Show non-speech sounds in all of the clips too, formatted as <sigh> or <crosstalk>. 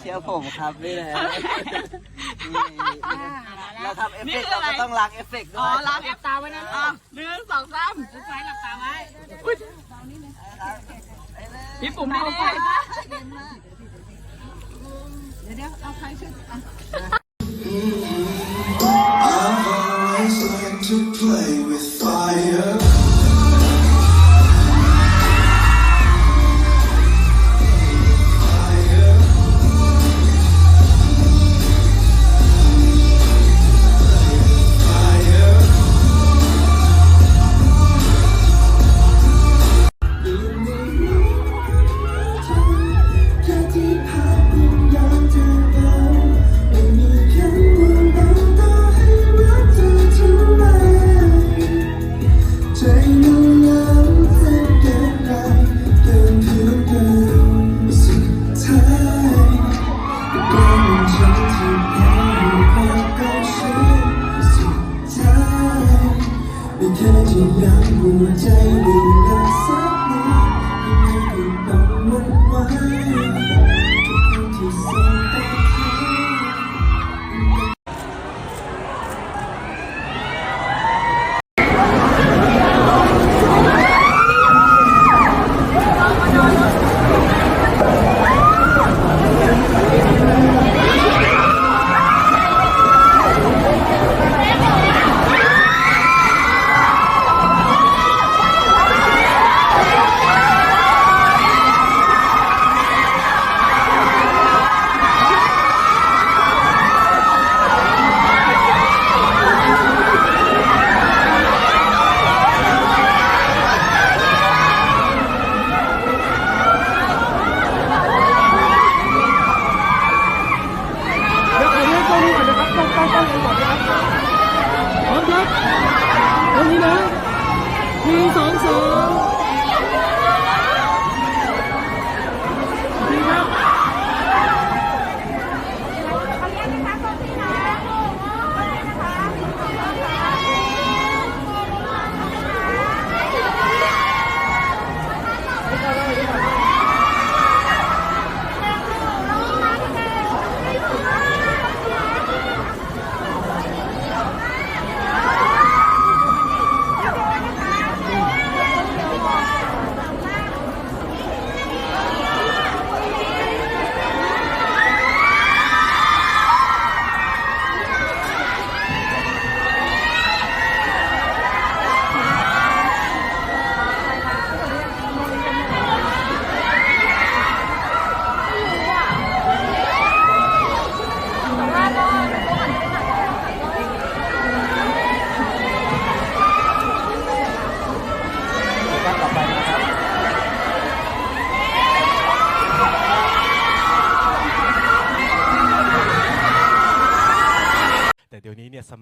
เชื่อผมครับนี่แหละนี่เราทำเอฟเฟกต์เราก็ต้องล้างเอฟเฟกต์ด้อ๋วอยล้างแอปตาไว้นะอะหนึ่งสองสามไฟหลับตาไว้อุ๊ยพี่ปุ่มดีๆ always like to play with do.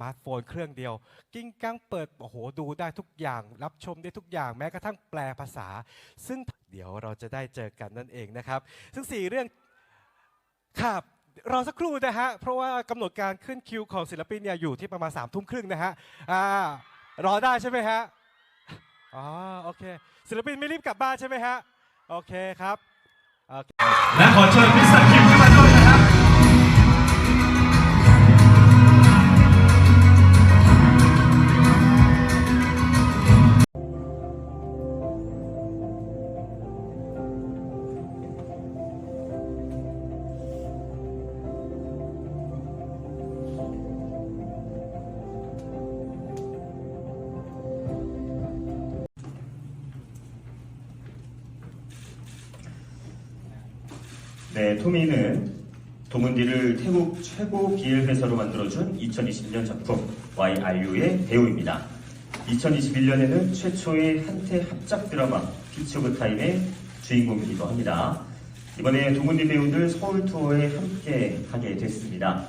มาร์ทโฟนเครื่องเดียว กิ้งก้างเปิดโอ้โหดูได้ทุกอย่าง รับชมได้ทุกอย่างแม้กระทั่งแปลภาษา ซึ่งเดี๋ยวเราจะได้เจอกันนั่นเองนะครับ ซึ่ง 4 เรื่องครับรอสักครู่นะฮะ เพราะว่ากำหนดการขึ้นคิวของศิลปินเนี่ยอยู่ที่ประมาณ3ามทุ่มครึ่งนะฮะอ่ารอได้ใช่ไหมฮะอ๋อโอเค ศิลปินไม่รีบกลับบ้านใช่ไหมฮะ โอเคครับและขอเชิญ 네, 토미는 도문디를 태국 최고 BL 회사로 만들어준 2020년 작품 YRU의 배우입니다. 2021년에는 최초의 한태 합작 드라마 피치 오브 타임의 주인공이기도 합니다. 이번에 도문디 배우들 서울 투어에 함께 하게 됐습니다.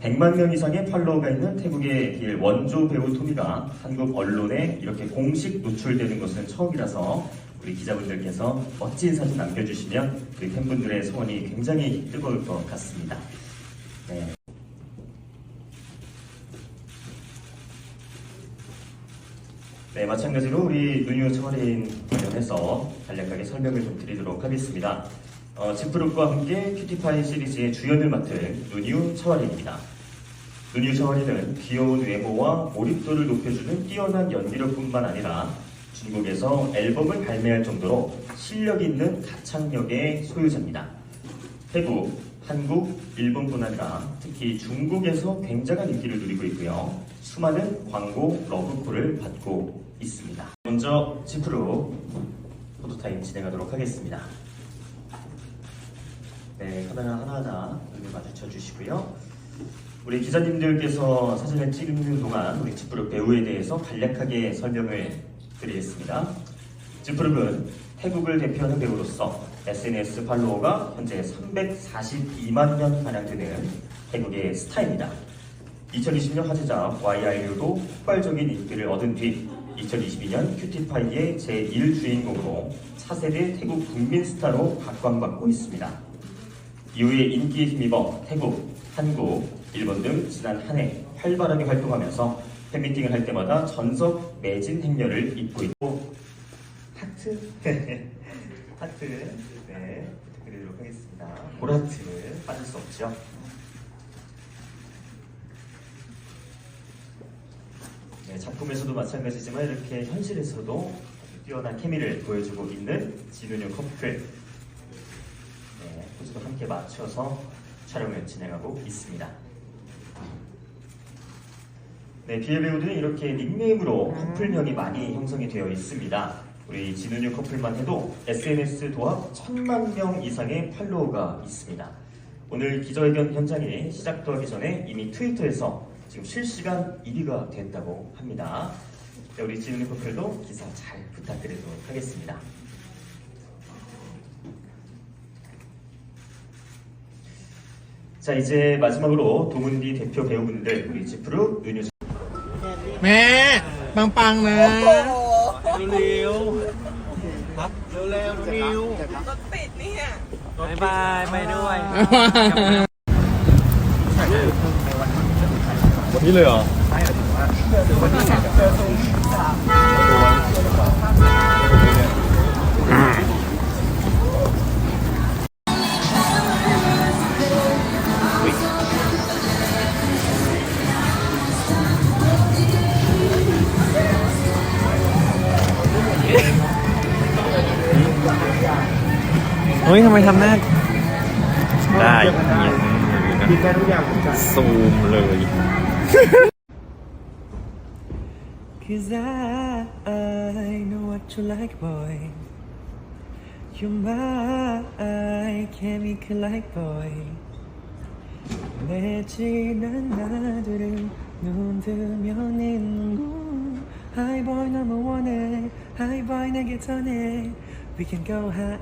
100만 명 이상의 팔로워가 있는 태국의 BL 원조 배우 토미가 한국 언론에 이렇게 공식 노출되는 것은 처음이라서 우리 기자분들께서 멋진 사진 남겨주시면 우리 팬분들의 소원이 굉장히 뜨거울 것 같습니다. 네. 네, 마찬가지로 우리 누뉴 처린 관련해서 간략하게 설명을 좀 드리도록 하겠습니다. 어, 지프룩과 함께 큐티파이 시리즈의 주연을 맡은 누뉴 차와린입니다. 누뉴 차와린은 귀여운 외모와 몰입도를 높여주는 뛰어난 연기력뿐만 아니라 중국에서 앨범을 발매할 정도로 실력 있는 가창력의 소유자입니다. 태국, 한국, 일본뿐 아니라 특히 중국에서 굉장한 인기를 누리고 있고요. 수많은 광고 러브콜을 받고 있습니다. 먼저 지프룩 포토타임 진행하도록 하겠습니다. 네, 카메라 하나하나 눈을 마주쳐 주시고요. 우리 기자님들께서 사진을 찍는 동안 우리 지프룩 배우에 대해서 간략하게 설명을 드리겠습니다. 지프룩은 태국을 대표하는 배우로서 SNS 팔로워가 현재 342만 명 가량 되는 태국의 스타입니다. 2020년 화제작 YIU도 폭발적인 인기를 얻은 뒤 2022년 큐티파이의 제1주인공으로 차세대 태국 국민 스타로 각광받고 있습니다. 이후에 인기에 힘입어 태국, 한국, 일본 등 지난 한 해 활발하게 활동하면서 팬미팅을 할 때마다 전석 매진 행렬을 잇고 있고 하트 <laughs> 하트 네 부탁드리도록 하겠습니다. 보라트 빠질 수 없죠. 네, 작품에서도 마찬가지지만 이렇게 현실에서도 뛰어난 케미를 보여주고 있는 진우녀 커플 네, 포즈도 함께 맞춰서 촬영을 진행하고 있습니다. 네, 비엘 배우들은 이렇게 닉네임으로 커플명이 많이 형성이 되어 있습니다. 우리 진우뉴 커플만 해도 SNS 도합 천만 명 이상의 팔로워가 있습니다. 오늘 기자회견 현장에 시작도 하기 전에 이미 트위터에서 지금 실시간 1위가 됐다고 합니다. 네, 우리 진우뉴 커플도 기사 잘 부탁드리도록 하겠습니다. 자 이제 마지막으로 도문디 대표 배우분들 우리 지프루 누뉴 แม่ปังๆนะเร็วครับเร็วๆนิวรถติดเนี่ยบายบายไปด้วยนี่เลยเหรอ ฮ้ยทำไมทำหน้า ได้เนี่ยซูมเลย Cause I, I know what you like boy You're my chemical like boy 내 지난 나들을 눈 뜨면 있는 Hi boy 너무 원해 Hi boy 내게 전해 We can go high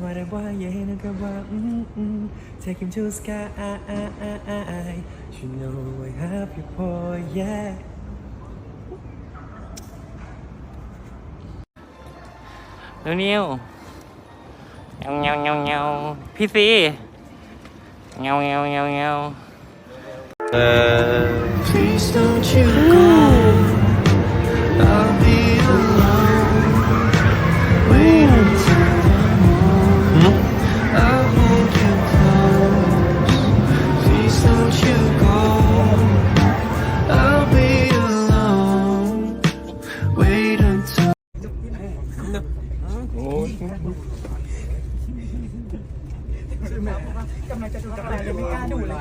Whatever you hear and go Take him to the sky. You know I have you boy yeah. Lưu Niêu Nhau nhau nhau nhau PC Nhau nhau nhau nhau Please don't you go.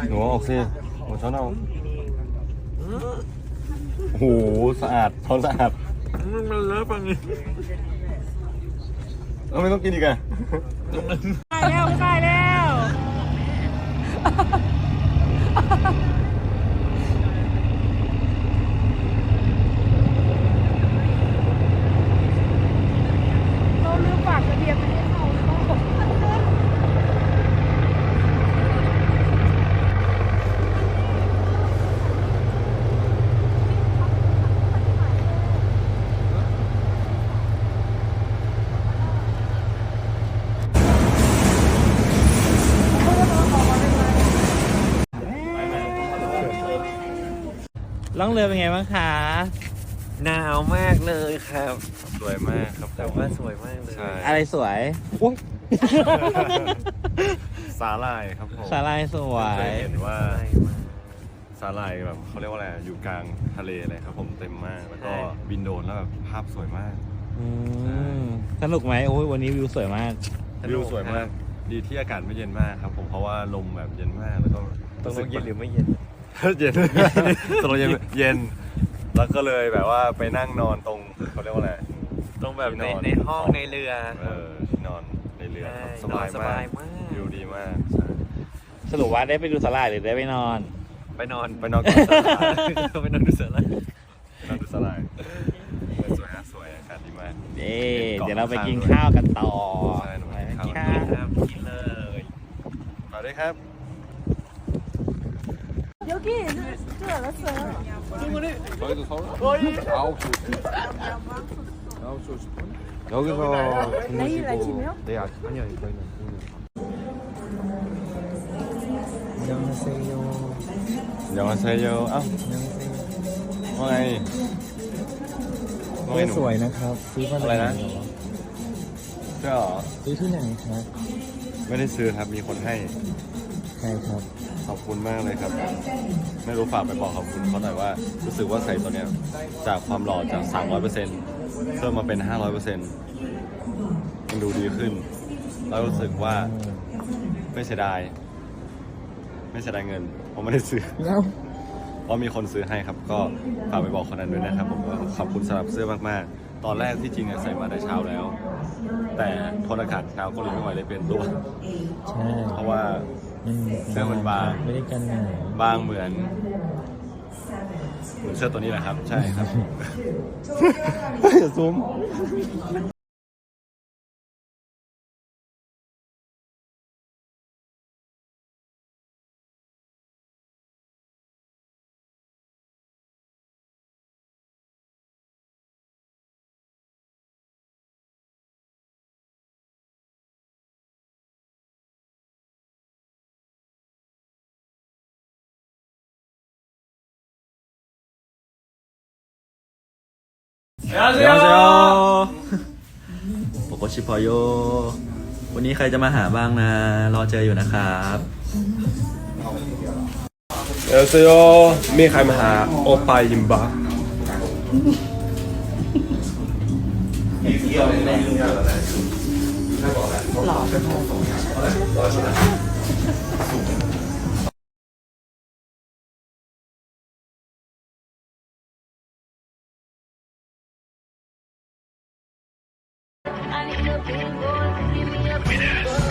หนูออกสิหนูช้อนเอาโอ้โหสะอาดช้อนสะอาดมันเลอะปังนี่เอาไม่ต้องกินอีกอะ ได้แล้วได้แล้ว เราลืมฝากระเบียงไปให้เขาต้องกด ล่องเรือเป็นไงบ้างคะ หนาวมากเลยครับ สวยมากครับแต่ว่าสวยมากเลย ใช่อะไรสวยโอ้ยสาลายครับผมสาลายสวเคยย เห็นว่าสาลายแบบเขาเรียกว่าอะไรอยู่กลางทะเลเลยครับผมเต็มมากแล้วก็บินโดรนแล้วแบบภาพสวยมาก อืมสนุกไหมโอ้ยวันนี้วิวสวยมากวิวสวยมาก ดีที่อากาศไม่เย็นมากครับผมเพราะว่าลมแบบเย็นมากแล้วก็ตรงเย็นหรือไม่เย็น เย็นตรงเย็นเย็น แล้วก็เลยแบบว่าไปนั่งนอนตรงเขาเรียกว่าอะไร ตรงแบบในที่นอนในห้องในเรือ เออที่นอนในเรือครับใช่สบายนอนสมาบากยมากวิวดีมากใช่สรุปว่าได้ไปดูสาลายหรือได้ไปนอน ไปนอนไปนอนกับสาลายไปนอนดูเสือแล้วไปนอนดูสาลายสวยฮะสวยอากาศดีมากเอ๊ะเดี๋ยวเราไปกินข้าวกันต่อใช่หนูไปไปนะกินคข้าวรับกินเลยมาด้วยครับ 여기 줄 알았어요. 여기서 내일 아침이요? 네 아, 아니요 저희는 안녕하세요. 안녕하세요 아ว่าไงว่าไงหนู สวยนะครับ ซื้อมาจาก อะไรนะ หเหรอ เสื้อเหรอ ซื้อที่ไหนครับ ไม่ได้ซื้อครับมีคนให้ ใครครับ ขอบคุณมากเลยครับ ไม่รู้ฝากไปบอกขอบคุณเขาหน่อยว่า รู้สึกว่าใส่ตัวเนี้ยจากความหล่อจาก 300%เพิ่มมาเป็น 500%มันดูดีขึ้น แล้วรู้สึกว่าไม่เสียดาย ไม่เสียดายเงินผมไม่ได้ซื้อ แล้ว เพราะมีคนซื้อให้ครับ ก็ฝากไปบอกคนนั้นด้วยนะครับ ผมก็ขอบคุณสำหรับเสื้อมากๆ ตอนแรกที่จริงอะใส่มาแต่เช้าแล้ว แต่ทนอากาศหนาวเก็เลยไม่ไหวเลยเปลี่ยนตัว ใช่ เพราะว่ามัน เสื้อมันบาง ไม่ได้กันหนาวบางเหมือนเหมือนเสื้อตัวนี้แหละครับ ใช่ครับซูม 안녕하세요. 보고 싶어요. วันนี้ใครจะมาหาบ้างนะ รอเจออยู่นะครับ 안녕하세요 미카이마하 오빠임바 Winners.